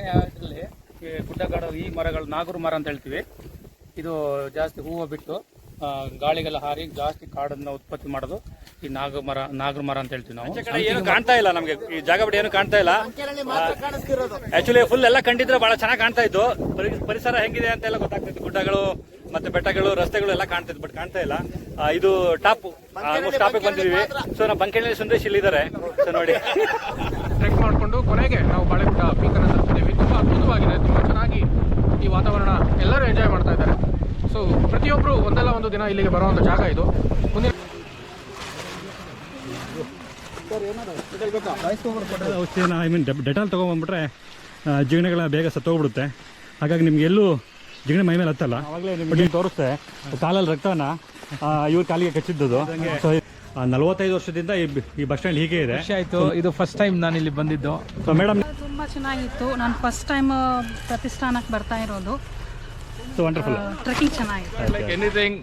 ಅರಣ್ಯ ಇದರಲ್ಲಿ ಈ ಗುಡ್ಡಗಾಡು ಈ ಮರಗಳು ನಾಗರು ಮರ ಅಂತ ಹೇಳ್ತೀವಿ. ಇದು ಜಾಸ್ತಿ ಹೂವು ಬಿಟ್ಟು ಆ, ಗಾಳಿಗೆಲ್ಲ ಹಾರಿ ಜಾಸ್ತಿ ಕಾಡನ್ನ ಉತ್ಪತ್ತಿ ಮಾಡೋದು ಈ ನಾಗ ಮರ ನಾಗರ ಮರ ಅಂತ ಹೇಳ್ತೀವಿ ನಾವು. ಏನು ಕಾಣ್ತಾ ಇಲ್ಲ ನಮಗೆ. ಈ ಜಾಗ ಬಿಡಿ ಏನು ಕಾಣ್ತಾ ಇಲ್ಲ. ಆಕ್ಚುಲಿ ಫುಲ್ ಎಲ್ಲ ಕಂಡಿದ್ರೆ ಬಹಳ ಚೆನ್ನಾಗಿ ಕಾಣ್ತಾ ಇತ್ತು ಪರಿಸರ ಹೆಂಗಿದೆ ಅಂತ ಎಲ್ಲ ಗೊತ್ತಾಗ್ತಿತ್ತು. ಗುಡ್ಡಗಳು ಮತ್ತೆ ಬೆಟ್ಟಗಳು ರಸ್ತೆಗಳು ಎಲ್ಲ ಕಾಣ್ತಿತ್ತು ಬಟ್ ಕಾಣ್ತಾ ಇಲ್ಲ. ಇದು ಟಾಪ್ ಆಲ್ಮೋಸ್ಟ್ ಟಾಪಿಗೆ ಬಂದಿದೀವಿ ಸೊ ನಾವು ಬಂಕೇಳಿ ಸುಂದರೇಶ್ ಇಲ್ಲಿದ್ದಾರೆ. ಸೊ ನೋಡಿ. ಟ್ರೆಕ್ ಮಾಡಿಕೊಂಡು ಕೊನೆಗೆ ನಾವು ಬಾಳೆ ಗುಡ್ಡ ಪೀಕರ್ ತುಂಬ ಅದ್ಭುತವಾಗಿದೆ ತುಂಬ ಚೆನ್ನಾಗಿ ಈ ವಾತಾವರಣ ಎಲ್ಲರೂ ಎಂಜಾಯ್ ಮಾಡ್ತಾ ಇದ್ದಾರೆ. ಸೊ ಪ್ರತಿಯೊಬ್ಬರು ಒಂದಲ್ಲ ಒಂದು ದಿನ ಇಲ್ಲಿಗೆ ಬರುವಂಥ ಜಾಗ ಇದು. ಮುಂದಿನ ಔಷಧಿನ ಐ ಮೀನ್ ಡೆಟಾಲ್ ತೊಗೊಂಬಂದ್ಬಿಟ್ರೆ ಜೀರ್ಣಗಳ ಬೇಗ ಸತ್ತೋಗ್ಬಿಡುತ್ತೆ. ಹಾಗಾಗಿ ನಿಮ್ಗೆ ಎಲ್ಲೂ ಜಿಗಣೆ ಮೈ ಮೇಲೆ ಹತ್ತಲ್ಲ. ಅವಾಗಲೇ ನಿಮಗೆ ತೋರಿಸ್ತೆ ಕಾಲಲ್ಲಿ ರಕ್ತನ ಇವ್ರ ಕಾಲಿಗೆ ಕಚ್ಚಿದ್ದದು. ಸೊ ನಲವತ್ತೈದು ವರ್ಷದಿಂದ ಈ ಬ- ಈ ಬಸ್ ಸ್ಟ್ಯಾಂಡ್ ಹೀಗೆ ಇದೆ. ಖುಷಿ ಆಯಿತು. ಇದು ಫಸ್ಟ್ ಟೈಮ್ ನಾನು ಇಲ್ಲಿ ಬಂದಿದ್ದು ಸೊ ಮೇಡಮ್ ತುಂಬ ಚೆನ್ನಾಗಿತ್ತು. ನಾನು ಫಸ್ಟ್ ಟೈಮ್ ಪ್ರತಿಷ್ಠಾನಕ್ಕೆ ಬರ್ತಾ ಇರೋದು. ಸೊ ವಂಡರ್ಫುಲ್ ಟ್ರೆಕ್ಕಿಂಗ್ ಚೆನ್ನಾಗಿತ್ತು. ಲೈಕ್ ಎನಿಥಿಂಗ್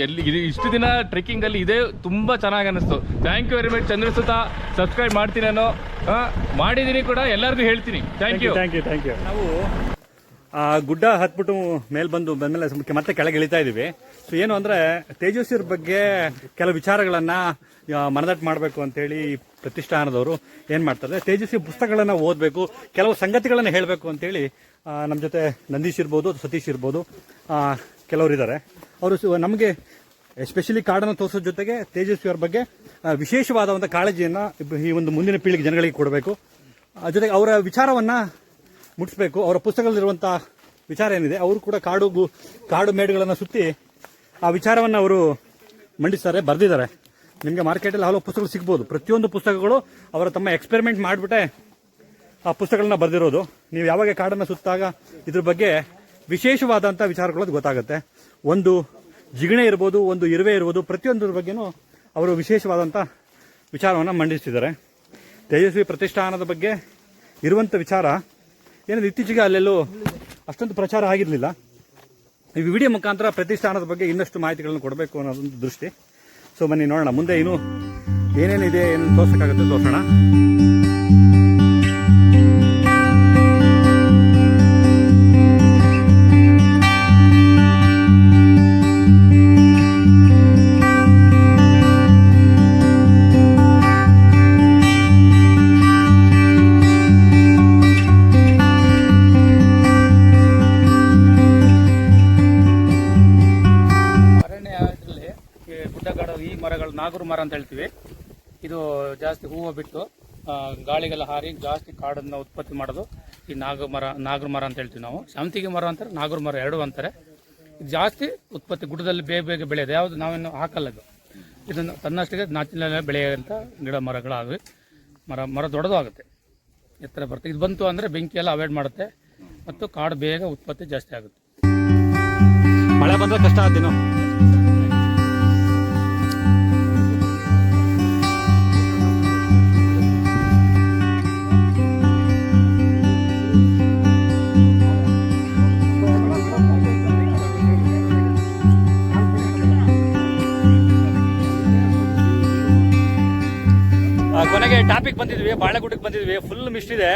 ಎಲ್ಲಿ ಇದು ಇಷ್ಟು ದಿನ ಟ್ರೆಕ್ಕಿಂಗ್ ಅಲ್ಲಿ ಇದೇ ತುಂಬಾ ಚೆನ್ನಾಗಿ ಅನಿಸ್ತು. Thank you very much Chandrasuta. Subscribe ಮಾಡ್ತೀನಿ ನಾನು. ಆ, ಮಾಡಿದೀನಿ ಕೂಡ ಎಲ್ಲರಿಗೂ ಹೇಳ್ತೀನಿ. Thank you thank you thank you ನಾವು ಆ, ಗುಡ್ಡ ಹತ್ಬಿಟ್ಟು ಮೇಲ್ ಬಂದು ಬಂದ್ಮೇಲೆ ಸ್ವಲ್ಪ ಮತ್ತೆ ಕೆಳಗೆ ಇಳಿತಾ ಇದೀವಿ ಸೊ ಏನು ಅಂದ್ರೆ ತೇಜಸ್ವಿಯರ ಬಗ್ಗೆ ಕೆಲವು ವಿಚಾರಗಳನ್ನು ಮನದಟ್ಟು ಮಾಡಬೇಕು ಅಂತೇಳಿ ಪ್ರತಿಷ್ಠಾನದವರು ಏನು ಮಾಡ್ತಾರೆ ತೇಜಸ್ವಿ ಪುಸ್ತಕಗಳನ್ನು ಓದಬೇಕು ಕೆಲವು ಸಂಗತಿಗಳನ್ನು ಹೇಳಬೇಕು ಅಂತೇಳಿ ನಮ್ಮ ಜೊತೆ ನಂದೀಶ್ ಇರ್ಬೋದು ಸತೀಶ್ ಇರ್ಬೋದು ಆ, ಕೆಲವರು ಇದ್ದಾರೆ ಅವರು ನಮಗೆ ಎಸ್ಪೆಷಲಿ ಕಾಡನ್ನು ತೋರಿಸೋ ಜೊತೆಗೆ ತೇಜಸ್ವಿ ಅವ್ರ ಬಗ್ಗೆ ವಿಶೇಷವಾದ ಒಂದು ಕಾಳಜಿಯನ್ನ ಈ ಒಂದು ಮುಂದಿನ ಪೀಳಿಗೆ ಜನಗಳಿಗೆ ಕೊಡಬೇಕು. ಜೊತೆಗೆ ಅವರ ವಿಚಾರವನ್ನ ಮುಟ್ಟಿಸ್ಬೇಕು ಅವರ ಪುಸ್ತಕದಲ್ಲಿರುವಂಥ ವಿಚಾರ ಏನಿದೆ ಅವರು ಕೂಡ ಕಾಡು ಕಾಡು ಮೇಡುಗಳನ್ನು ಸುತ್ತಿ ಆ ವಿಚಾರವನ್ನು ಅವರು ಮಂಡಿಸ್ತಾರೆ, ಬರೆದಿದ್ದಾರೆ. ನಿಮಗೆ ಮಾರ್ಕೆಟಲ್ಲಿ ಹಲವು ಪುಸ್ತಕಗಳು ಸಿಗ್ಬೋದು. ಪ್ರತಿಯೊಂದು ಪುಸ್ತಕಗಳು ಅವರ ತಮ್ಮ ಎಕ್ಸ್ಪೆರಿಮೆಂಟ್ ಮಾಡಿಬಿಟ್ಟೆ ಆ ಪುಸ್ತಕಗಳನ್ನ ಬರೆದಿರೋದು. ನೀವು ಯಾವಾಗ ಕಾಡನ್ನು ಸುತ್ತಾಗ ಇದ್ರ ಬಗ್ಗೆ ವಿಶೇಷವಾದಂಥ ವಿಚಾರಗಳು ಗೊತ್ತಾಗುತ್ತೆ. ಒಂದು ಜಿಗಣೆ ಇರ್ಬೋದು, ಒಂದು ಇರುವೆ ಇರ್ಬೋದು, ಪ್ರತಿಯೊಂದರ ಬಗ್ಗೆನೂ ಅವರು ವಿಶೇಷವಾದಂಥ ವಿಚಾರವನ್ನು ಮಂಡಿಸ್ತಿದ್ದಾರೆ. ತೇಜಸ್ವಿ ಪ್ರತಿಷ್ಠಾನದ ಬಗ್ಗೆ ಇರುವಂಥ ವಿಚಾರ. ಏನಂದ್ರೆ ಇತ್ತೀಚೆಗೆ ಅಲ್ಲೆಲ್ಲೂ ಅಷ್ಟೊಂದು ಪ್ರಚಾರ ಆಗಿರಲಿಲ್ಲ. ಈ ವಿಡಿಯೋ ಮುಖಾಂತರ ಪ್ರತಿಷ್ಠಾನದ ಬಗ್ಗೆ ಇನ್ನಷ್ಟು ಮಾಹಿತಿಗಳನ್ನು ಕೊಡಬೇಕು ಅನ್ನೋದೊಂದು ದೃಷ್ಟಿ. ಸೊ ಬನ್ನಿ, ನೋಡೋಣ. ಮುಂದೆ ಇನ್ನು ಏನೇನಿದೆ ಏನು ತೋರ್ಸೋಕ್ಕಾಗುತ್ತೆ ತೋರಿಸೋಣ. ನಾಗರು ಮರ ಅಂತ ಹೇಳ್ತೀವಿ. ಇದು ಜಾಸ್ತಿ ಹೂವು ಬಿಟ್ಟು ಗಾಳಿಗೆಲ್ಲ ಹಾರಿ ಜಾಸ್ತಿ ಕಾಡನ್ನು ಉತ್ಪತ್ತಿ ಮಾಡೋದು ಈ ನಾಗ ಮರ ನಾಗರ ಮರ ಅಂತ ಹೇಳ್ತೀವಿ ನಾವು. ಶಾಂತಿಗೆ ಮರ ಅಂತಾರೆ ನಾಗರ ಮರ ಎರಡು ಅಂತಾರೆ. ಜಾಸ್ತಿ ಉತ್ಪತ್ತಿ ಗುಡ್ಡದಲ್ಲಿ ಬೇಗ ಬೇಗ ಬೆಳೆಯೋದು. ಯಾವುದು ನಾವೇನು ಹಾಕಲ್ಲ ಇದು. ಇದನ್ನು ತನ್ನಷ್ಟಿಗೆ ನಾಚಿನ ಬೆಳೆಯೋಂಥ ಗಿಡ ಮರಗಳಾಗಲಿ ಮರ ಮರ ದೊಡ್ಡದು ಆಗುತ್ತೆ. ಎತ್ತರ ಬರುತ್ತೆ ಇದು ಬಂತು ಅಂದರೆ ಬೆಂಕಿ ಎಲ್ಲ ಅವಾಯ್ಡ್ ಮಾಡುತ್ತೆ. ಮತ್ತು ಕಾಡು ಬೇಗ ಉತ್ಪತ್ತಿ ಜಾಸ್ತಿ ಆಗುತ್ತೆ. ಮಳೆ ಬಂದರೆ ಕಷ್ಟ ಆದ್ದೀನು ಟಾಪಿಕ್ ಬಂದಿದ್ವಿ ಬಾಳೆಗುಡ್ಡಕ್ಕೆ ಬಂದಿದ್ವಿ ಫುಲ್ ಮಿಸ್ಟ್ ಇದೆ.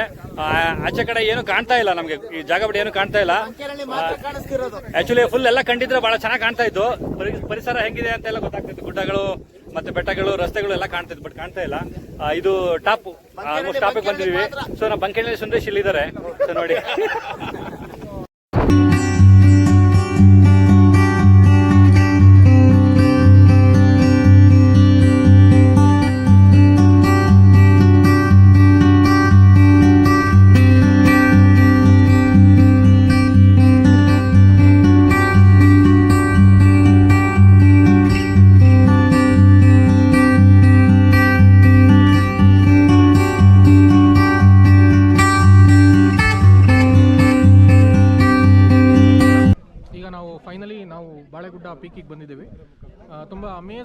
ಆಚೆ ಕಡೆ ಏನು ಕಾಣ್ತಾ ಇಲ್ಲ ನಮಗೆ ಈ ಜಾಗ ಬಿಡಿ ಏನು ಕಾಣ್ತಾ ಇಲ್ಲ. ಆಕ್ಚುಲಿ ಫುಲ್ ಎಲ್ಲ ಕಂಡಿದ್ರೆ ಬಹಳ ಚೆನ್ನಾಗಿ ಕಾಣ್ತಾ ಇತ್ತು. ಪರಿಸರ ಹೆಂಗಿದೆ ಅಂತ ಎಲ್ಲ ಗೊತ್ತಾಗ್ತಿತ್ತು. ಗುಡ್ಡಗಳು ಮತ್ತೆ ಬೆಟ್ಟಗಳು ರಸ್ತೆಗಳು ಎಲ್ಲ ಕಾಣ್ತಿತ್ತು ಬಟ್ ಕಾಣ್ತಾ ಇಲ್ಲ. ಇದು ಟಾಪ್ ಆಲ್ಮೋಸ್ಟ್ ಟಾಪಿಗೆ ಬಂದಿದೀವಿ. ಸೊ ನಾವು ಬಂಕೆಳ್ಳಿ ಸುಂದರೇಶ್ ಇಲ್ಲಿದ್ದಾರೆ. ಸೊ ನೋಡಿ.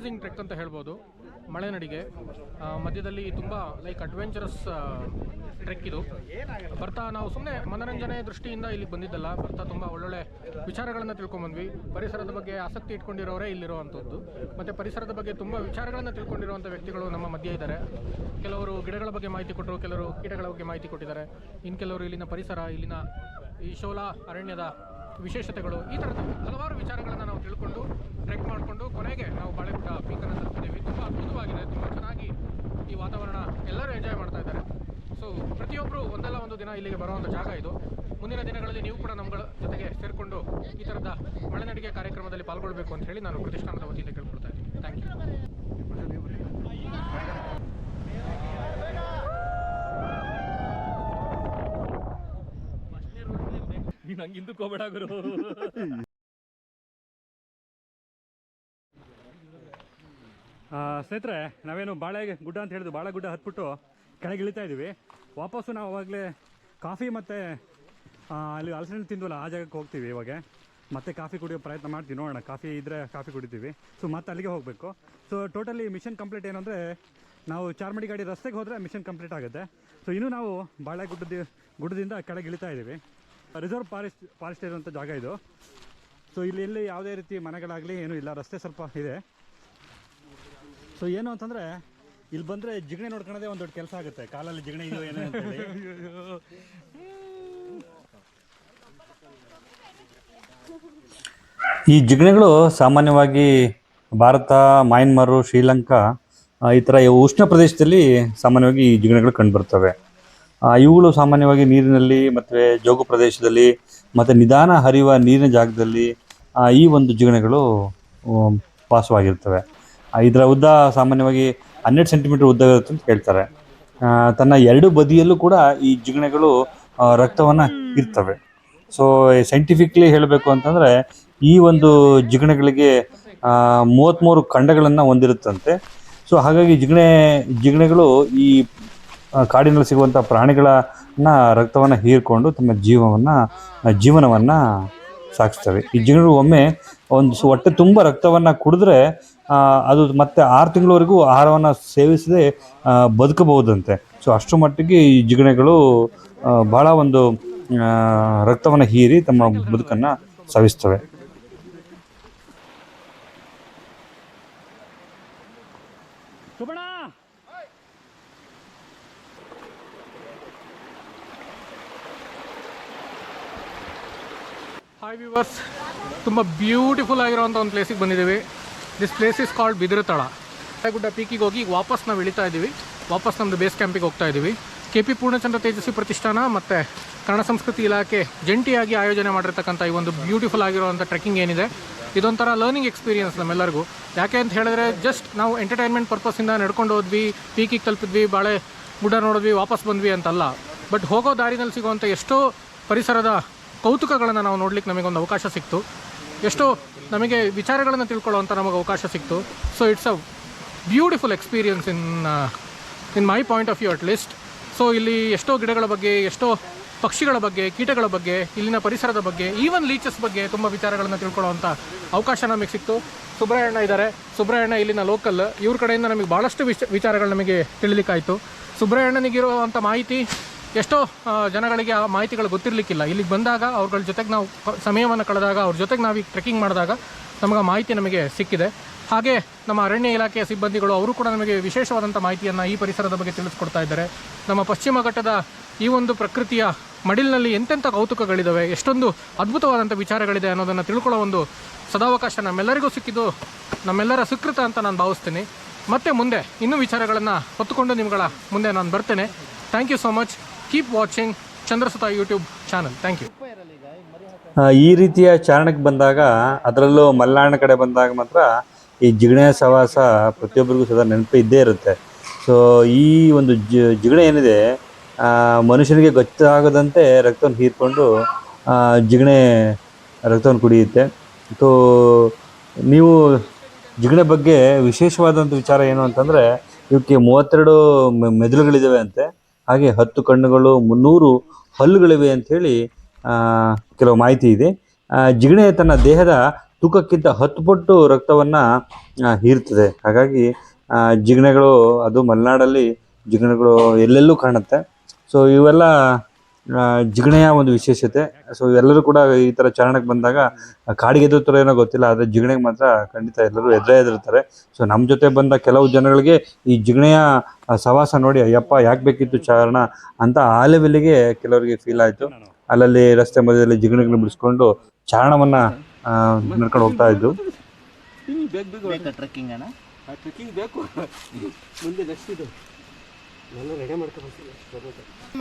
ಅಮೇಝಿಂಗ್ ಟ್ರೆಕ್ ಅಂತ ಹೇಳ್ಬೋದು. ಮಳೆನಡಿಗೆ ಮಧ್ಯದಲ್ಲಿ ತುಂಬ ಲೈಕ್ ಅಡ್ವೆಂಚರಸ್ ಟ್ರೆಕ್ ಇದು. ಬರ್ತಾ, ನಾವು ಸುಮ್ಮನೆ ಮನೋರಂಜನೆ ದೃಷ್ಟಿಯಿಂದ ಇಲ್ಲಿಗೆ ಬಂದಿದ್ದಲ್ಲ. ಬರ್ತಾ ತುಂಬ ಒಳ್ಳೊಳ್ಳೆ ವಿಚಾರಗಳನ್ನು ತಿಳ್ಕೊಂಬಂದ್ವಿ. ಪರಿಸರದ ಬಗ್ಗೆ ಆಸಕ್ತಿ ಇಟ್ಕೊಂಡಿರೋರೇ ಇಲ್ಲಿರುವಂಥದ್ದು. ಮತ್ತು ಪರಿಸರದ ಬಗ್ಗೆ ತುಂಬ ವಿಚಾರಗಳನ್ನು ತಿಳ್ಕೊಂಡಿರುವಂಥ ವ್ಯಕ್ತಿಗಳು ನಮ್ಮ ಮಧ್ಯೆ ಇದ್ದಾರೆ. ಕೆಲವರು ಗಿಡಗಳ ಬಗ್ಗೆ ಮಾಹಿತಿ ಕೊಟ್ಟರು, ಕೆಲವರು ಕೀಟಗಳ ಬಗ್ಗೆ ಮಾಹಿತಿ ಕೊಟ್ಟಿದ್ದಾರೆ. ಇನ್ನು ಕೆಲವರು ಇಲ್ಲಿನ ಪರಿಸರ, ಇಲ್ಲಿನ ಈ ಶೋಲಾ ಅರಣ್ಯದ ವಿಶೇಷತೆಗಳು, ಈ ಥರದ ಹಲವಾರು ವಿಚಾರಗಳನ್ನು ನಾವು ತಿಳ್ಕೊಂಡು ಟ್ರೆಕ್ ಮಾಡಿಕೊಂಡು ಕೊನೆಗೆ ನಾವು ಬಾಳೆಗುಡ್ಡ ಪೀಕನ್ನು ತಲುಪಿದ್ದೀವಿ. ತುಂಬ ಅದ್ಭುತವಾಗಿದೆ, ತುಂಬ ಚೆನ್ನಾಗಿ ಈ ವಾತಾವರಣ ಎಲ್ಲರೂ ಎಂಜಾಯ್ ಮಾಡ್ತಾ ಇದ್ದಾರೆ. ಸೊ ಪ್ರತಿಯೊಬ್ಬರು ಒಂದಲ್ಲ ಒಂದು ದಿನ ಇಲ್ಲಿಗೆ ಬರುವಂಥ ಜಾಗ ಇದು. ಮುಂದಿನ ದಿನಗಳಲ್ಲಿ ನೀವು ಕೂಡ ನಮ್ಮ ಜೊತೆಗೆ ಸೇರಿಕೊಂಡು ಈ ಥರದ ಮಳೆನಡಿಗೆ ಕಾರ್ಯಕ್ರಮದಲ್ಲಿ ಪಾಲ್ಗೊಳ್ಬೇಕು ಅಂತ ಹೇಳಿ ನಾನು ಪ್ರತಿಷ್ಠಾನದ ವತಿಯಿಂದ ಕೇಳ್ಕೊಳ್ತಾ ಇದ್ದೀನಿ. ಥ್ಯಾಂಕ್ ಯು ನೀನ್ ಹಂಗೆ ಹಿಂದಕ್ಕೆ ಗುರು. ಸ್ನೇಹಿತರೆ, ನಾವೇನು ಬಾಳೆ ಗುಡ್ಡ ಅಂತ ಹೇಳಿದ್ವಿ, ಬಾಳೆ ಗುಡ್ಡ ಹತ್ಬಿಟ್ಟು ಕೆಳಗೆ ಇಳಿತಾ ಇದ್ದೀವಿ. ವಾಪಸ್ಸು ನಾವು ಅವಾಗಲೇ ಕಾಫಿ ಮತ್ತು ಅಲ್ಲಿ ಹಲಸಿನ ತಿಂದ್ವಲ್ಲ, ಆ ಜಾಗಕ್ಕೆ ಹೋಗ್ತೀವಿ ಇವಾಗ. ಮತ್ತೆ ಕಾಫಿ ಕುಡಿಯೋ ಪ್ರಯತ್ನ ಮಾಡ್ತೀವಿ, ನೋಡೋಣ. ಕಾಫಿ ಇದ್ದರೆ ಕಾಫಿ ಕುಡಿತೀವಿ. ಸೊ ಮತ್ತೆ ಅಲ್ಲಿಗೆ ಹೋಗಬೇಕು. ಸೊ ಟೋಟಲಿ ಮಿಷನ್ ಕಂಪ್ಲೀಟ್ ಏನು ನಾವು ಚಾರ್ಮಡಿ ಗಾಡಿ ರಸ್ತೆಗೆ ಹೋದರೆ ಮಿಷನ್ ಕಂಪ್ಲೀಟ್ ಆಗುತ್ತೆ. ಸೊ ಇನ್ನೂ ನಾವು ಬಾಳೆ ಗುಡ್ಡದ, ಗುಡ್ಡದಿಂದ ಕೆಳಗೆ ಇಳಿತಾ ಇದ್ದೀವಿ. ರಿಸರ್ವ್ ಫಾರೆಸ್ಟ್ ಫಾರೆಸ್ಟ್ ಇರುವಂಥ ಜಾಗ ಇದು. ಸೊ ಇಲ್ಲಿ ಇಲ್ಲಿ ಯಾವುದೇ ರೀತಿ ಮನೆಗಳಾಗಲಿ ಏನೂ ಇಲ್ಲ, ರಸ್ತೆ ಸ್ವಲ್ಪ ಇದೆ. ಸೊ ಏನು ಅಂತಂದರೆ, ಇಲ್ಲಿ ಬಂದರೆ ಜಿಗಣೆ ನೋಡ್ಕೊಳ್ಳೋದೇ ಒಂದು ದೊಡ್ಡ ಕೆಲಸ ಆಗುತ್ತೆ. ಕಾಲಲ್ಲಿ ಜಿಗಣೆ ಇದು ಏನೋ ಈ ಜಿಗಣೆಗಳು ಸಾಮಾನ್ಯವಾಗಿ ಭಾರತ, ಮಯನ್ಮಾರು, ಶ್ರೀಲಂಕಾ ಈ ಥರ ಉಷ್ಣ ಪ್ರದೇಶದಲ್ಲಿ ಸಾಮಾನ್ಯವಾಗಿ ಈ ಜಿಗಣೆಗಳು ಕಂಡುಬರ್ತವೆ ಇವುಗಳು ಸಾಮಾನ್ಯವಾಗಿ ನೀರಿನಲ್ಲಿ ಮತ್ತು ಜೋಗು ಪ್ರದೇಶದಲ್ಲಿ ಮತ್ತು ನಿಧಾನ ಹರಿಯುವ ನೀರಿನ ಜಾಗದಲ್ಲಿ ಈ ಒಂದು ಜಿಗಣೆಗಳು ವಾಸವಾಗಿರ್ತವೆ. ಇದರ ಉದ್ದ ಸಾಮಾನ್ಯವಾಗಿ ಹನ್ನೆರಡು ಸೆಂಟಿಮೀಟರ್ ಉದ್ದ ಇರುತ್ತೆ ಅಂತ ಹೇಳ್ತಾರೆ. ತನ್ನ ಎರಡು ಬದಿಯಲ್ಲೂ ಕೂಡ ಈ ಜಿಗಣೆಗಳು ರಕ್ತವನ್ನು ಇರ್ತವೆ. ಸೊ ಸೈಂಟಿಫಿಕ್ಲಿ ಹೇಳಬೇಕು ಅಂತಂದರೆ, ಈ ಒಂದು ಜಿಗಣೆಗಳಿಗೆ ಮೂವತ್ತ್ಮೂರು ಖಂಡಗಳನ್ನು ಹೊಂದಿರುತ್ತಂತೆ. ಸೊ ಹಾಗಾಗಿ ಜಿಗಣೆ, ಜಿಗಣೆಗಳು ಈ ಕಾಡಿನಲ್ಲಿ ಸಿಗುವಂಥ ಪ್ರಾಣಿಗಳನ್ನ ರಕ್ತವನ್ನು ಹೀರಿಕೊಂಡು ತಮ್ಮ ಜೀವವನ್ನು ಜೀವನವನ್ನು ಸಾಗಿಸ್ತವೆ. ಈ ಜನರು ಒಮ್ಮೆ ಒಂದು ಹೊಟ್ಟೆ ತುಂಬ ರಕ್ತವನ್ನು ಕುಡಿದ್ರೆ ಅದು ಮತ್ತೆ ಆರು ತಿಂಗಳವರೆಗೂ ಆಹಾರವನ್ನು ಸೇವಿಸದೆ ಬದುಕಬಹುದಂತೆ. ಸೊ, ಅಷ್ಟು ಮಟ್ಟಿಗೆ ಈ ಜಿಗಣೆಗಳು ಭಾಳ ಒಂದು ರಕ್ತವನ್ನು ಹೀರಿ ತಮ್ಮ ಬದುಕನ್ನು ಸವಿಸ್ತವೆ ಹಾಯ್ ವ್ಯೂವರ್ಸ್ ತುಂಬ ಬ್ಯೂಟಿಫುಲ್ ಆಗಿರೋಂಥ ಒಂದು ಪ್ಲೇಸಿಗೆ ಬಂದಿದ್ದೀವಿ. This place is called Bidiruthala. ಗುಡ್ಡ ಪೀಕಿಗೆ ಹೋಗಿ ವಾಪಸ್ ನಾವು ಇಳಿತಾ ಇದ್ದೀವಿ. ವಾಪಸ್ ನಮ್ಮದು ಬೇಸ್ ಕ್ಯಾಂಪಿಗೆ ಹೋಗ್ತಾ ಇದ್ದೀವಿ. ಕೆ ಪಿ ಪೂರ್ಣಚಂದ್ರ ತೇಜಸ್ವಿ ಪ್ರತಿಷ್ಠಾನ ಮತ್ತು ಕನ್ನಡ ಸಂಸ್ಕೃತಿ ಇಲಾಖೆ ಜಂಟಿಯಾಗಿ ಆಯೋಜನೆ ಮಾಡಿರ್ತಕ್ಕಂಥ ಈ ಒಂದು ಬ್ಯೂಟಿಫುಲ್ ಆಗಿರುವಂಥ ಟ್ರೆಕ್ಕಿಂಗ್ ಏನಿದೆ. ಇದೊಂಥರ ಲರ್ನಿಂಗ್ ಎಕ್ಸ್ಪೀರಿಯನ್ಸ್ ನಮ್ಮೆಲ್ಲರಿಗೂ. ಯಾಕೆ ಅಂತ ಹೇಳಿದ್ರೆ ಜಸ್ಟ್ ನಾವು ಎಂಟರ್ಟೈನ್ಮೆಂಟ್ ಪರ್ಪಸಿಂದ ನಡ್ಕೊಂಡು ಹೋದ್ವಿ ಪೀಕಿಗೆ ತಲುಪಿದ್ವಿ, ಬಾಳೆ ಗುಡ್ಡ ನೋಡಿದ್ವಿ, ವಾಪಸ್ ಬಂದ್ವಿ ಅಂತಲ್ಲ. ಬಟ್ ಹೋಗೋ ದಾರಿನಲ್ಲಿ ಸಿಗುವಂಥ ಎಷ್ಟೋ ಪರಿಸರದ ಕೌತುಕಗಳನ್ನು ನಾವು ನೋಡ್ಲಿಕ್ಕೆ ನಮಗೊಂದು ಅವಕಾಶ ಸಿಕ್ತು. ಎಷ್ಟೋ ನಮಗೆ ವಿಚಾರಗಳನ್ನು ತಿಳ್ಕೊಳ್ಳೋವಂಥ ನಮಗೆ ಅವಕಾಶ ಸಿಕ್ತು. So it's a beautiful experience in in my point of view at least so ಇಲ್ಲಿ ಎಷ್ಟೋ ಗಿಡಗಳ ಬಗ್ಗೆ, ಎಷ್ಟೋ ಪಕ್ಷಿಗಳ ಬಗ್ಗೆ, ಕೀಟಗಳ ಬಗ್ಗೆ, ಇಲ್ಲಿನ ಪರಿಸರದ ಬಗ್ಗೆ ಈವನ್ ಲೀಚಸ್ ಬಗ್ಗೆ ತುಂಬ ವಿಚಾರಗಳನ್ನು ತಿಳ್ಕೊಳ್ಳೋವಂಥ ಅವಕಾಶ ನಮಗೆ ಸಿಕ್ತು. ಸುಬ್ರಹ್ಮಣ್ಯ ಇದ್ದಾರೆ ಸುಬ್ರಹ್ಮಣ್ಯ ಇಲ್ಲಿನ ಲೋಕಲ್ ಇವ್ರ ಕಡೆಯಿಂದ ನಮಗೆ ಭಾಳಷ್ಟು ವಿಚ ವಿಚಾರಗಳು ನಮಗೆ ತಿಳಿಲಿಕ್ಕಾಯಿತು. ಸುಬ್ರಹ್ಮಣ್ಯನಿಗಿರುವಂಥ ಮಾಹಿತಿ ಎಷ್ಟೋ ಜನಗಳಿಗೆ ಆ ಮಾಹಿತಿಗಳು ಗೊತ್ತಿರಲಿಕ್ಕಿಲ್ಲ. ಇಲ್ಲಿಗೆ ಬಂದಾಗ ಅವ್ರಗಳ ಜೊತೆಗೆ ನಾವು ಸಮಯವನ್ನು ಕಳೆದಾಗ ಅವ್ರ ಜೊತೆಗೆ ನಾವು ಈಗ ಟ್ರೆಕ್ಕಿಂಗ್ ಮಾಡಿದಾಗ ನಮಗೆ ಮಾಹಿತಿ ನಮಗೆ ಸಿಕ್ಕಿದೆ. ಹಾಗೆ ನಮ್ಮ ಅರಣ್ಯ ಇಲಾಖೆಯ ಸಿಬ್ಬಂದಿಗಳು ಅವರು ಕೂಡ ನಮಗೆ ವಿಶೇಷವಾದಂಥ ಮಾಹಿತಿಯನ್ನು ಈ ಪರಿಸರದ ಬಗ್ಗೆ ತಿಳಿಸ್ಕೊಡ್ತಾ ಇದ್ದಾರೆ. ನಮ್ಮ ಪಶ್ಚಿಮ ಘಟ್ಟದ ಈ ಒಂದು ಪ್ರಕೃತಿಯ ಮಡಿಲಿನಲ್ಲಿ ಎಂತೆಂಥ ಕೌತುಕಗಳಿದ್ದಾವೆ ಎಷ್ಟೊಂದು ಅದ್ಭುತವಾದಂಥ ವಿಚಾರಗಳಿದೆ ಅನ್ನೋದನ್ನು ತಿಳ್ಕೊಳ್ಳೋ ಒಂದು ಸದಾವಕಾಶ ನಮ್ಮೆಲ್ಲರಿಗೂ ಸಿಕ್ಕಿದ್ದು ನಮ್ಮೆಲ್ಲರ ಸುಕೃತ ಅಂತ ನಾನು ಭಾವಿಸ್ತೀನಿ. ಮತ್ತೆ ಮುಂದೆ ಇನ್ನೂ ವಿಚಾರಗಳನ್ನು ಹೊತ್ತುಕೊಂಡು ನಿಮ್ಗಳ ಮುಂದೆ ನಾನು ಬರ್ತೇನೆ. Thank you so much keep watching Chandrasuta YouTube channel thank you ಈ ರೀತಿಯ ಚಾರಣಕ್ಕೆ ಬಂದಾಗ, ಅದರಲ್ಲೂ ಮಲೆನಾಡಿನ ಕಡೆ ಬಂದಾಗ ಮಾತ್ರ ಈ ಜಿಗಣೆ ಸವಾಸ ಪ್ರತಿಯೊಬ್ಬರಿಗೂ ಸದಾ ನೆನಪು ಇದ್ದೇ ಇರುತ್ತೆ. ಸೊ ಈ ಒಂದು ಜಿಗಣೆ ಏನಿದೆ ಮನುಷ್ಯನಿಗೆ ಗೊತ್ತಾಗದಂತೆ ರಕ್ತವನ್ನು ಹೀರಿಕೊಂಡು ಜಿಗಣೆ ರಕ್ತವನ್ನು ಕುಡಿಯುತ್ತೆ. ಸೊ ನೀವು ಜಿಗಣೆ ಬಗ್ಗೆ ವಿಶೇಷವಾದಂಥ ವಿಚಾರ ಏನು ಅಂತಂದರೆ, ಇವಕ್ಕೆ ಮೂವತ್ತೆರಡು ಮೆದುಳುಗಳಿದ್ದಾವೆ ಅಂತೆ. ಹಾಗೆ ಹತ್ತು ಕಣ್ಣುಗಳು, ಮುನ್ನೂರು ಹಲ್ಲುಗಳಿವೆ ಅಂಥೇಳಿ ಹೇಳಿ ಕೆಲವು ಮಾಹಿತಿ ಇದೆ. ಜಿಗಣೆ ತನ್ನ ದೇಹದ ತೂಕಕ್ಕಿಂತ ಹತ್ತು ಪಟ್ಟು ರಕ್ತವನ್ನು ಹೀರ್ತದೆ ಹಾಗಾಗಿ ಜಿಗಣೆಗಳು, ಅದು ಮಲೆನಾಡಲ್ಲಿ ಜಿಗಣೆಗಳು ಎಲ್ಲೆಲ್ಲೂ ಕಾಣುತ್ತೆ. ಸೊ ಇವೆಲ್ಲ ಜಿಗಣೆಯ ಒಂದು ವಿಶೇಷತೆ. ಸೊ ಎಲ್ಲರೂ ಕೂಡ ಈ ಥರ ಚಾರಣಕ್ಕೆ ಬಂದಾಗ ಕಾಡಿಗೆ ಎದುರ್ತಾರೋ ಏನೋ ಗೊತ್ತಿಲ್ಲ ಆದರೆ ಜಿಗಣೆಗೆ ಮಾತ್ರ ಖಂಡಿತ ಎಲ್ಲರೂ ಎದುರೇ ಎದುರ್ತಾರೆ ಸೊ ನಮ್ಮ ಜೊತೆ ಬಂದ ಕೆಲವು ಜನಗಳಿಗೆ ಈ ಜಿಗಣೆಯ ಸವಾಸ ನೋಡಿ ಅಯ್ಯಪ್ಪ ಯಾಕೆ ಬೇಕಿತ್ತು ಚಾರಣ? ಅಂತ ಆ ಲೆವೆಲ್ಗೆ ಕೆಲವರಿಗೆ ಫೀಲ್ ಆಯಿತು. ಅಲ್ಲಲ್ಲಿ ರಸ್ತೆ ಮಧ್ಯದಲ್ಲಿ ಜಿಗಣೆಗಳು ಬಿಡಿಸ್ಕೊಂಡು ಚಾರಣವನ್ನ ನಡ್ಕೊಂಡು ಹೋಗ್ತಾ ಇದ್ದು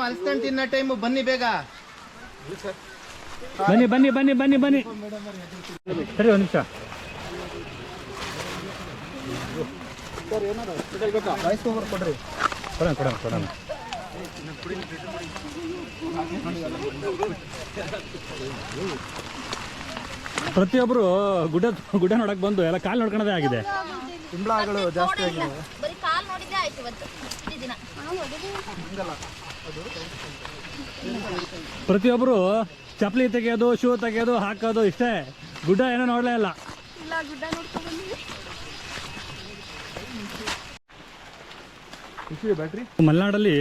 ಅಲ್ಸ್ಕೊಂಡು ತಿನ್ನ ಟೈಮ್ ಬನ್ನಿ ಬೇಗ. ಬನ್ನಿ ಬನ್ನಿ ಬನ್ನಿ ಬನ್ನಿ ಬನ್ನಿ. ಸರಿ ಒಂದು ನಿಮಿಷ. ಕೊಡೋಣ ಕೊಡೋಣ ಕೊಡೋಣ. ಪ್ರತಿಯೊಬ್ಬರು ಗುಡ್ಡ ಗುಡ್ಡ ನೋಡಕ್ ಬಂದು ಎಲ್ಲ ಕಾಲು ನೋಡ್ಕೊಳೋದೇ ಆಗಿದೆ. ಬರೀ ಕಾಲ್ ಪ್ರತಿಯೊಬ್ಬರು ಚಪ್ಪಲಿ ತೆಗೆಯೋದು ಶೂ ತೆಗೆಯೋದು ಹಾಕೋದು ಇಷ್ಟೇ. ಗುಡ್ಡ ಏನೋ ನೋಡಲೇ ಇಲ್ಲ. ಮಲೆನಾಡಲ್ಲಿ